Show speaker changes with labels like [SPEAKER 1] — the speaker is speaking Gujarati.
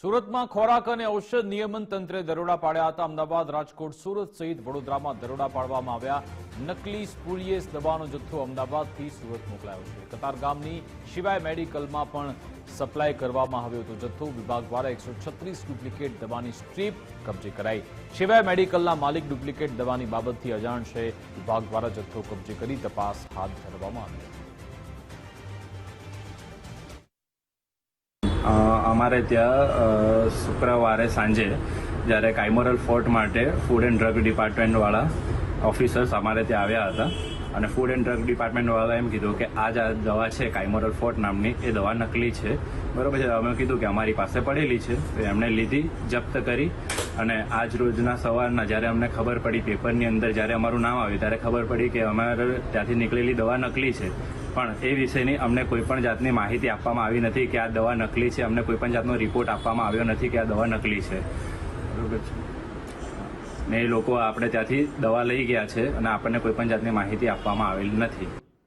[SPEAKER 1] સુરતમાં ખોરાક અને ઔષધ નિયમન તંત્રે દરોડા પાડ્યા હતા. અમદાવાદ, રાજકોટ, સુરત સહિત વડોદરામાં દરોડા પાડવામાં આવ્યા. નકલી સ્પુલિયસ દવાનો જથ્થો અમદાવાદથી સુરત મોકલાયો છે. કતારગામની શિવાય મેડિકલમાં પણ સપ્લાય કરવામાં આવ્યો હતો. જથ્થો વિભાગ દ્વારા એકસો ડુપ્લિકેટ દવાની સ્ટ્રીપ કબજે કરાઈ. શિવાય મેડિકલના માલિક ડુપ્લિકેટ દવાની બાબતથી અજાણ છે. વિભાગ દ્વારા જથ્થો કબજે કરી તપાસ હાથ ધરવામાં આવી હતી.
[SPEAKER 2] અમારે ત્યાં શુક્રવારે સાંજે જ્યારે કાઇમોરલ ફોર્ટ માટે ફૂડ એન્ડ ડ્રગ ડિપાર્ટમેન્ટવાળા ઓફિસર્સ અમારે ત્યાં આવ્યા હતા અને ફૂડ એન્ડ ડ્રગ ડિપાર્ટમેન્ટવાળા એમ કીધું કે આ જ દવા છે કાઇમોરલ ફોર્ટ નામની, એ દવા નકલી છે. બરોબર છે, અમે કીધું કે અમારી પાસે પડેલી છે, તો એમણે લીધી, જપ્ત કરી અને આજ રોજના સવારના જ્યારે અમને ખબર પડી પેપરની અંદર જ્યારે અમારું નામ આવ્યું, ત્યારે ખબર પડી કે અમારે ત્યાંથી નીકળેલી દવા નકલી છે. પણ એ વિશેની અમને કોઈ પણ જાતની માહિતી આપવામાં આવી નથી કે આ દવા નકલી છે, અમને કોઈ પણ જાતનો રિપોર્ટ આપવામાં આવ્યો નથી કે આ દવા નકલી છે. બરોબર છે. ને એ લોકો આપણે ત્યાંથી દવા લઈ ગયા છે અને આપણને કોઈ પણ જાતની માહિતી આપવામાં આવેલી નથી.